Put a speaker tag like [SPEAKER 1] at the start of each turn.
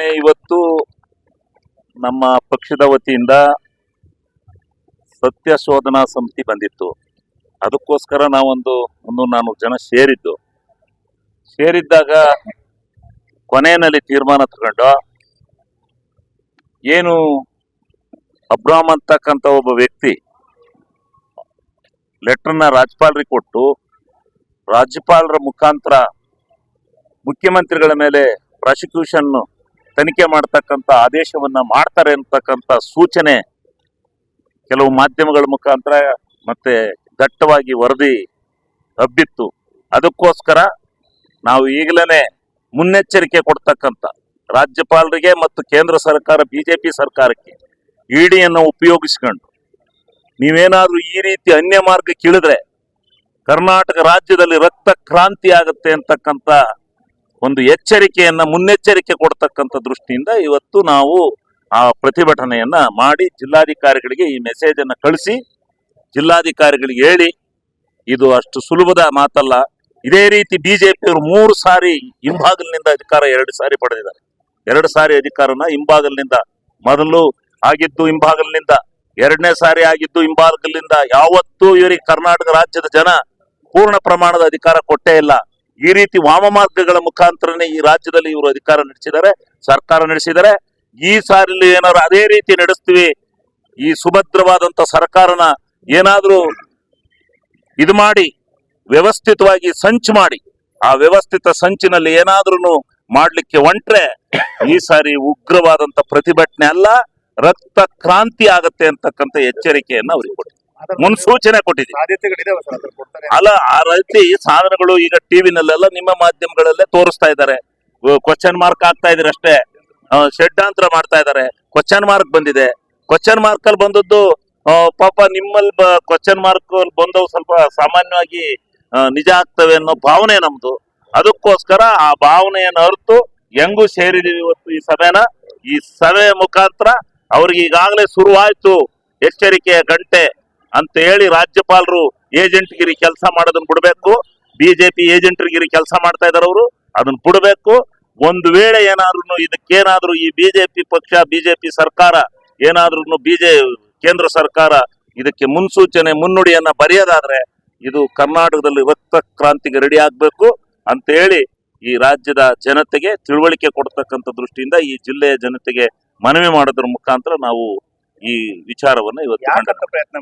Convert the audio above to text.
[SPEAKER 1] ಪ್ರತಿಭಟನೆ ಇವತ್ತು ನಮ್ಮ ಪಕ್ಷದ ವತಿಯಿಂದ ಸತ್ಯ ಶೋಧನಾ ಸಮಿತಿ ಬಂದಿತ್ತು. ಅದಕ್ಕೋಸ್ಕರ ನಾವೊಂದು, ಒಂದು ನಾನೂರು ಜನ ಸೇರಿದ್ದು. ಸೇರಿದ್ದಾಗ ಕೊನೆಯಲ್ಲಿ ತೀರ್ಮಾನ ತಗೊಂಡು ಏನು ಅಬ್ರಾಮ್ ಅಂತಕ್ಕಂಥ ಒಬ್ಬ ವ್ಯಕ್ತಿ ಲೆಟರ್ನ ರಾಜ್ಯಪಾಲರಿಗೆ ಕೊಟ್ಟು ರಾಜ್ಯಪಾಲರ ಮುಖಾಂತರ ಮುಖ್ಯಮಂತ್ರಿಗಳ ಮೇಲೆ ಪ್ರಾಸಿಕ್ಯೂಷನ್ ತನಿಖೆ ಮಾಡ್ತಕ್ಕಂಥ ಆದೇಶವನ್ನ ಮಾಡ್ತಾರೆ ಅಂತಕ್ಕಂಥ ಸೂಚನೆ ಕೆಲವು ಮಾಧ್ಯಮಗಳ ಮುಖಾಂತರ ಮತ್ತೆ ದಟ್ಟವಾಗಿ ವರದಿ ಹಬ್ಬಿತ್ತು. ಅದಕ್ಕೋಸ್ಕರ ನಾವು ಈಗಲೇ ಮುನ್ನೆಚ್ಚರಿಕೆ ಕೊಡ್ತಕ್ಕಂಥ ರಾಜ್ಯಪಾಲರಿಗೆ ಮತ್ತು ಕೇಂದ್ರ ಸರ್ಕಾರ, ಬಿಜೆಪಿ ಸರ್ಕಾರಕ್ಕೆ ಇಡಿಯನ್ನು ಉಪಯೋಗಿಸ್ಕೊಂಡು ನೀವೇನಾದ್ರೂ ಈ ರೀತಿ ಅನ್ಯ ಮಾರ್ಗಕ್ಕಿಳಿದ್ರೆ ಕರ್ನಾಟಕ ರಾಜ್ಯದಲ್ಲಿ ರಕ್ತ ಕ್ರಾಂತಿ ಆಗುತ್ತೆ ಅಂತಕ್ಕಂಥ ಒಂದು ಎಚ್ಚರಿಕೆಯನ್ನ ಮುನ್ನೆಚ್ಚರಿಕೆ ಕೊಡ್ತಕ್ಕಂಥ ದೃಷ್ಟಿಯಿಂದ ಇವತ್ತು ನಾವು ಆ ಪ್ರತಿಭಟನೆಯನ್ನ ಮಾಡಿ ಜಿಲ್ಲಾಧಿಕಾರಿಗಳಿಗೆ ಈ ಮೆಸೇಜ್ ಅನ್ನು ಕಳಿಸಿ, ಜಿಲ್ಲಾಧಿಕಾರಿಗಳಿಗೆ ಹೇಳಿ, ಇದು ಅಷ್ಟು ಸುಲಭದ ಮಾತಲ್ಲ. ಇದೇ ರೀತಿ ಬಿಜೆಪಿಯವರು ಮೂರು ಸಾರಿ ಹಿಂಭಾಗಲಿನಿಂದ ಅಧಿಕಾರ ಎರಡು ಸಾರಿ ಪಡೆದಿದ್ದಾರೆ. ಎರಡು ಸಾರಿ ಅಧಿಕಾರನ ಹಿಂಬಾಗಲಿನಿಂದ, ಮೊದಲು ಆಗಿದ್ದು ಹಿಂಭಾಗಲಿನಿಂದ ಎರಡನೇ ಸಾರಿ ಆಗಿದ್ದು ಹಿಂಬಾಗಲಿನಿಂದ, ಯಾವತ್ತೂ ಇವರಿಗೆ ಕರ್ನಾಟಕ ರಾಜ್ಯದ ಜನ ಪೂರ್ಣ ಪ್ರಮಾಣದ ಅಧಿಕಾರ ಕೊಟ್ಟೇ ಇಲ್ಲ. ಈ ರೀತಿ ವಾಮ ಮಾರ್ಗಗಳ ಮುಖಾಂತರನೇ ಈ ರಾಜ್ಯದಲ್ಲಿ ಇವರು ಅಧಿಕಾರ ನಡೆಸಿದ್ದಾರೆ, ಸರ್ಕಾರ ನಡೆಸಿದ್ದಾರೆ. ಈ ಸಾರಿಲಿ ಏನಾದ್ರು ಅದೇ ರೀತಿ ನಡೆಸ್ತೀವಿ, ಈ ಸುಭದ್ರವಾದಂತ ಸರ್ಕಾರನ ಏನಾದರೂ ಇದು ಮಾಡಿ, ವ್ಯವಸ್ಥಿತವಾಗಿ ಸಂಚು ಮಾಡಿ, ಆ ವ್ಯವಸ್ಥಿತ ಸಂಚಿನಲ್ಲಿ ಏನಾದ್ರೂ ಮಾಡಲಿಕ್ಕೆ ಹೊಂಟ್ರೆ ಈ ಸಾರಿ ಉಗ್ರವಾದಂತ ಪ್ರತಿಭಟನೆ ಅಲ್ಲ, ರಕ್ತ ಕ್ರಾಂತಿ ಆಗತ್ತೆ ಅಂತಕ್ಕಂಥ ಎಚ್ಚರಿಕೆಯನ್ನು ಅವರಿಗೆ ಕೊಟ್ಟಿದ್ದೀವಿ ಮುನ್ಸೂಚನೆ
[SPEAKER 2] ಕೊಟ್ಟಿದೆ.
[SPEAKER 1] ಅಲ್ಲ ಆ ರೀತಿ ಸಾಧನಗಳು ಈಗ ಟಿವಿನಲ್ಲೆಲ್ಲ ನಿಮ್ಮ ಮಾಧ್ಯಮಗಳಲ್ಲೇ ತೋರಿಸ್ತಾ ಇದ್ದಾರೆ. ಕ್ವಶನ್ ಮಾರ್ಕ್ ಆಗ್ತಾ ಇದ್ರೆ ಅಷ್ಟೇ. ಆ, ಷಡ್ಯಂತ್ರ ಮಾಡ್ತಾ ಇದ್ದಾರೆ. ಕ್ವಶನ್ ಮಾರ್ಕ್ ಬಂದಿದೆ. ಕ್ವಶನ್ ಮಾರ್ಕ್ ಅಲ್ಲಿ ಬಂದದ್ದು ಪಾಪ ನಿಮ್ಮಲ್ಲಿ ಕ್ವಶನ್ ಮಾರ್ಕ್ ಬಂದವು ಸ್ವಲ್ಪ ಸಾಮಾನ್ಯವಾಗಿ ನಿಜ ಆಗ್ತವೆ ಅನ್ನೋ ಭಾವನೆ ನಮ್ದು. ಅದಕ್ಕೋಸ್ಕರ ಆ ಭಾವನೆಯನ್ನು ಅರ್ತು ಹೆಂಗೂ ಸೇರಿದೀವಿ ಇವತ್ತು ಈ ಸಭೆನ. ಈ ಸಭೆಯ ಮುಖಾಂತರ ಅವ್ರಿಗೆ ಈಗಾಗಲೇ ಶುರುವಾಯ್ತು. ಎಚ್ಚರಿಕೆಯ ಗಂಟೆ. ಅಂತ ಹೇಳಿ ರಾಜ್ಯಪಾಲರು ಏಜೆಂಟ್ಗಿರಿ ಕೆಲಸ ಮಾಡೋದನ್ನ ಬಿಡಬೇಕು. ಬಿಜೆಪಿ ಏಜೆಂಟ್ಗಿರಿ ಕೆಲಸ ಮಾಡ್ತಾ ಇದಾರೆ ಅವರು. ಅದನ್ನ ಬಿಡಬೇಕು. ಒಂದು ವೇಳೆ ಏನಾದ್ರು ಇದಕ್ಕೇನಾದ್ರೂ ಈ ಬಿಜೆಪಿ ಪಕ್ಷ ಬಿಜೆಪಿ ಸರ್ಕಾರ ಏನಾದ್ರೂ ಬಿಜೆ ಕೇಂದ್ರ ಸರ್ಕಾರ ಇದಕ್ಕೆ ಮುನ್ಸೂಚನೆ ಮುನ್ನುಡಿಯನ್ನ ಬರೆಯೋದಾದ್ರೆ ಇದು ಕರ್ನಾಟಕದಲ್ಲಿ ರಕ್ತ ಕ್ರಾಂತಿಗೆ ರೆಡಿ ಆಗ್ಬೇಕು ಅಂತ ಹೇಳಿ ಈ ರಾಜ್ಯದ ಜನತೆಗೆ ತಿಳುವಳಿಕೆ ಕೊಡ್ತಕ್ಕಂಥ ದೃಷ್ಟಿಯಿಂದ ಈ ಜಿಲ್ಲೆಯ ಜನತೆಗೆ ಮನವಿ ಮಾಡೋದ್ರ ಮುಖಾಂತರ ನಾವು ಈ ವಿಚಾರವನ್ನು ಇವತ್ತು
[SPEAKER 2] ಪ್ರಯತ್ನ